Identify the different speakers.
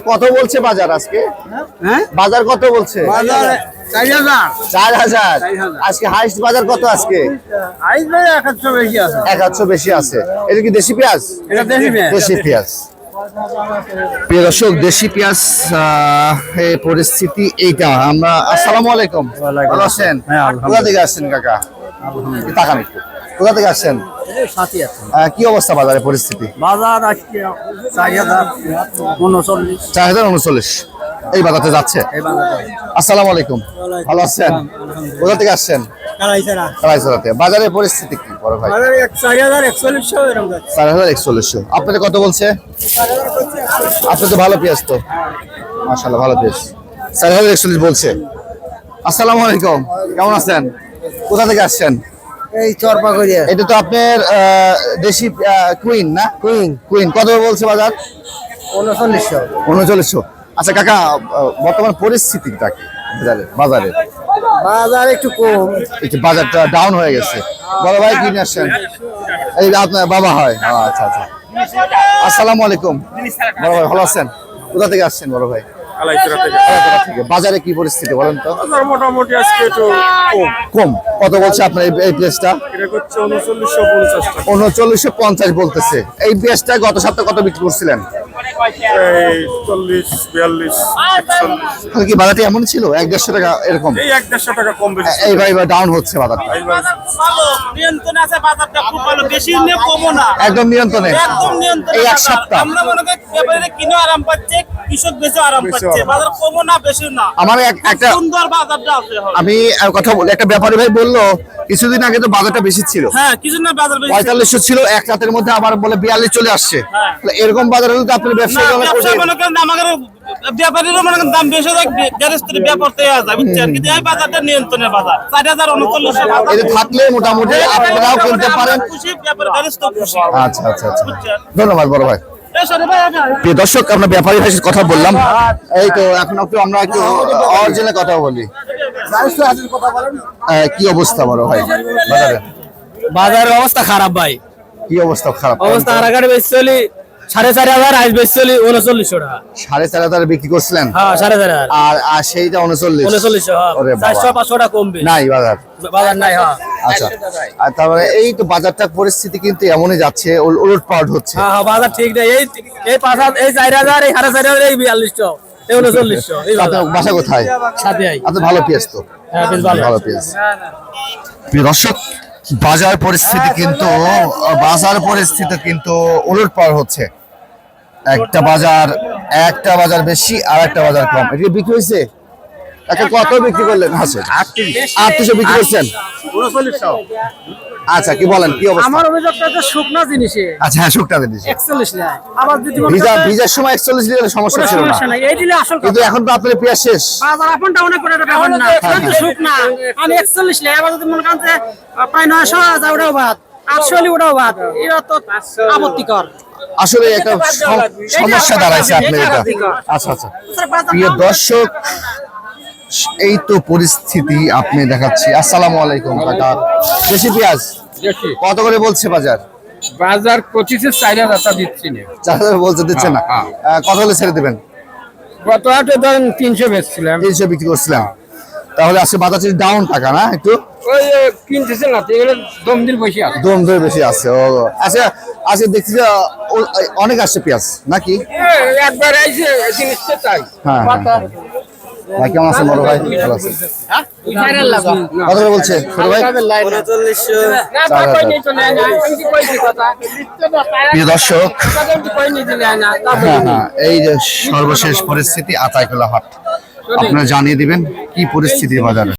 Speaker 1: কত বলছে বাজার আজকে?
Speaker 2: হ্যাঁ?
Speaker 1: বাজার কত বলছে?
Speaker 2: চার হাজার।
Speaker 1: চার হাজার।
Speaker 2: চার হাজার।
Speaker 1: আজকে হাইস্ট বাজার কত আজকে?
Speaker 2: একশো বেশি আছে।
Speaker 1: এটা কি দেশি পেঁয়াজ?
Speaker 2: এটা দেখি
Speaker 1: দেশি পেঁয়াজ। প্রিয় দর্শক দেশি পেঁয়াজ আহ, পরিস্থিতি এইটা। আমরা আসসালামু আলাইকুম। ভালো আছেন?
Speaker 2: হ্যাঁ,
Speaker 1: কোথা থেকে আসছেন কাকা? তাকান একটু। কোথা থেকে আসছেন?
Speaker 2: সাথী
Speaker 1: কি অবস্থা বাজারে পরিস্থিতি?
Speaker 2: বাজার আজকে চার হাজার উনচল্লিশ।
Speaker 1: চার হাজার উনচল্লিশ। এই বাজারতে যাচ্ছে? আসসালামু আলাইকুম। ভালো আছেন? কোথা থেকে আসছেন? বাজারের পরিস্থিতি কি বড় ভাই?
Speaker 2: চার হাজার একচল্লিশশো
Speaker 1: একচল্লিশশো। আপনাদের কত বলছে? আপনি তো ভালো পেঁয়াজ তো। মাসাল্লাহ ভালো পেঁয়াজ। চার হাজার একচল্লিশ বলছে। আসসালামু আলাইকুম। কেমন আছেন? কোথা থেকে আসছেন?
Speaker 2: এই চরপা করিয়া।
Speaker 1: এটা তো আপনার দেশি কুইন না? কুইন কুইন কত বলছে বাজার?
Speaker 2: উনচল্লিশশো।
Speaker 1: উনচল্লিশশো। আচ্ছা কাকা বর্তমান পরিস্থিতিটা কি বাজারে? বাজারে?
Speaker 2: বাজার একটু কম।
Speaker 1: একটু বাজারটা ডাউন হয়ে গেছে। বড় ভাই কিনে আসছেন। এই যে আপনার বাবা হয়। আচ্ছা আচ্ছা। আসসালামু আলাইকুম। বড় ভাই ভালো আছেন? কোথা থেকে আসছেন বড় ভাই?
Speaker 3: থেকে
Speaker 1: বাজারে কি পরিস্থিতি বলেন তো?
Speaker 3: বাজার মোটামুটি আজকে একটু কম।
Speaker 1: কম। কত বলছে আপনার এই- পেঁয়াজটা? প্লেসটা
Speaker 3: এটা হচ্ছে উনচল্লিশশো পঞ্চাশ
Speaker 1: উনচল্লিশশো পঞ্চাশ বলতেছে। এই পেঁয়াজটা গত সপ্তাহে কত বিক্রি করছিলেন?
Speaker 3: এই চল্লিশ বিয়াল্লিশ একচল্লিশ
Speaker 1: কি বাজারটি এমন ছিল? এক দেড়শো টাকা এরকম?
Speaker 3: এই এক দেড়শো টাকা কম বেশি
Speaker 1: এইবার এবার ডাউন হচ্ছে বাজারটা।
Speaker 3: এইবার
Speaker 4: আছে বাজারটা খুব ভালো। বেশি নিয়ে কমও না।
Speaker 1: একদম নিয়ন্ত্রণে।
Speaker 4: একদম নিয়ন্ত্রণ
Speaker 1: এই এক সপ্তাহ।
Speaker 4: আমরা মনে করি ব্যাপারীরা কিনেও আরাম পাচ্ছে কৃষক বেশি আরাম পাচ্ছে। বাজার কমও না বেশি না।
Speaker 1: আমার একটা
Speaker 4: সুন্দর বাজারটা আছে
Speaker 1: আমি কথা বলি একটা ব্যাপারী ভাই বলল কিছুদিন আগে তো বাজারটা বেশি ছিল।
Speaker 4: হ্যাঁ বাজার বেশি
Speaker 1: পঁয়তাল্লিশশো ছিল এক রাতের মধ্যে আবার বলে বিয়াল্লিশ চলে আসছে।
Speaker 4: হ্যাঁ।
Speaker 1: এরকম বাজার হলে তো আপনার ব্যবসায়ী।
Speaker 4: মনে আমাদের ব্যাপারীরও মনে করেন দাম বেশি যায় গ্যারেস্ত্রী ব্যাপার তো যায় বুঝছেন? কিন্তু এই বাজারটা নিয়ন্ত্রণের বাজার। চার হাজার
Speaker 1: এটা থাকলে মোটামুটি আপনারাও কিনতে পারেন।
Speaker 4: খুশি ব্যাপার গ্যারেস্ত্র খুশি।
Speaker 1: আচ্ছা আচ্ছা আচ্ছা। ধন্যবাদ বড় ভাই। প্রিয় দর্শক আমরা ব্যাপারী ভাইয়ের কথা বললাম। এই তো এখন একটু আমরা একটু অরিজিনাল কথা বলি। কি অবস্থা বড় ভাই? বাজারে?
Speaker 5: বাজারের অবস্থা খারাপ ভাই।
Speaker 1: কি অবস্থা খারাপ?
Speaker 5: অবস্থা হারাঘাটে বেশি চলি। সাড়ে চারি হাজার আজ বেশি উনচল্লিশশো টাকা।
Speaker 1: সাড়ে চার হাজার বিক্রি করছিলেন?
Speaker 5: হ্যাঁ সাড়ে চারি হাজার।
Speaker 1: আর আর সেইটা উনচল্লিশ।
Speaker 5: উনচল্লিশশো চারশো পাঁচশো টাকা কমবে।
Speaker 1: নাই বাজার।
Speaker 5: বাজার নাই হ্যাঁ।
Speaker 1: আচ্ছা। আর তারপরে এই তো বাজারটার পরিস্থিতি কিন্তু এমনই যাচ্ছে উল- উলট পালট হচ্ছে।
Speaker 5: হ্যাঁ হ্যাঁ বাজার ঠিক নেই। এই এই পাঁচ হাজার এই চার হাজার এই সাড়ে চারি হাজার এই বিয়াল্লিশশো এই উনচল্লিশশো।
Speaker 1: বাসা কোথায়?
Speaker 5: সাথে
Speaker 1: আপনার ভালো পেঁয়াজ তো।
Speaker 5: হ্যাঁ বেশ ভালো।
Speaker 1: ভালো পেঁয়াজ। প্রিয় দর্শক বাজার পরিস্থিতি কিন্তু বাজার পরিস্থিতি কিন্তু উলট পার হচ্ছে। একটা বাজার একটা বাজার বেশি আর একটা বাজার কম। এটা বিক্রি হয়েছে? একটা কত বিক্রি করলেন? আচ্ছা আটত্রিশশো বিক্রি করছেন? আচ্ছা কি বলেন কি অবস্থা?
Speaker 5: আমার অভিযোগটা তো শুকনা জিনিসে।
Speaker 1: আচ্ছা হ্যাঁ
Speaker 5: একচল্লিশ নাই। আবার যদি
Speaker 1: ভিজা ভিজার সময় একচল্লিশ লিটার সমস্যা ছিল না।
Speaker 5: সমস্যা নাই। এই দিলে আসল
Speaker 1: কিন্তু এখন তো আপনার পেঁয়াজ শেষ।
Speaker 5: বাজার আপন ডাউনে করে একটা ব্যাপার না। কিন্তু শুকনা। আমি একচল্লিশ লাই আবার যদি মনে করেন যে প্রায় নয়শো হাজার ওটাও বাদ। আটশো হলে ওটাও বাদ। এটা তো আপত্তিকর।
Speaker 1: আসলে একটা সমস্যা দাঁড়াইছে আপনার এটা। আচ্ছা আচ্ছা। প্রিয় দর্শক এই তো পরিস্থিতি আপনি দেখাচ্ছি। আসসালামু আলাইকুম কাকা দেশি পেঁয়াজ? কত করে বলছে বাজার?
Speaker 6: বাজার পঁচিশে চার হাজার দিচ্ছি না।
Speaker 1: চার হাজার বলছে দিচ্ছে না?
Speaker 6: হ্যাঁ,
Speaker 1: কত হলে ছেড়ে দেবেন?
Speaker 6: গত হাটে ধরেন তিনশো বেচছিলাম।
Speaker 1: তিনশো বিক্রি করছিলাম। তাহলে আজকে বাজার ডাউন টাকা না একটু?
Speaker 6: ওই কিনতেছে না এগুলো দম দিন বসে আছে।
Speaker 1: দম ধরে বেশি আছে ও আচ্ছা আজকে দেখছি যে অনেক আসছে পেঁয়াজ নাকি?
Speaker 6: একবার আইসে জিনিসটা চাই।
Speaker 1: হ্যাঁ, হ্যাঁ, ভাই কেমন আছেন বড় ভাই? ভালো আছেন। কত করে বলছে? ছোট ভাই? প্রিয় দর্শক
Speaker 6: হয়
Speaker 1: হ্যাঁ হ্যাঁ এই যে সর্বশেষ পরিস্থিতি আতাইকলা হাট। আপনারা জানিয়ে দিবেন কি পরিস্থিতি বাজারে?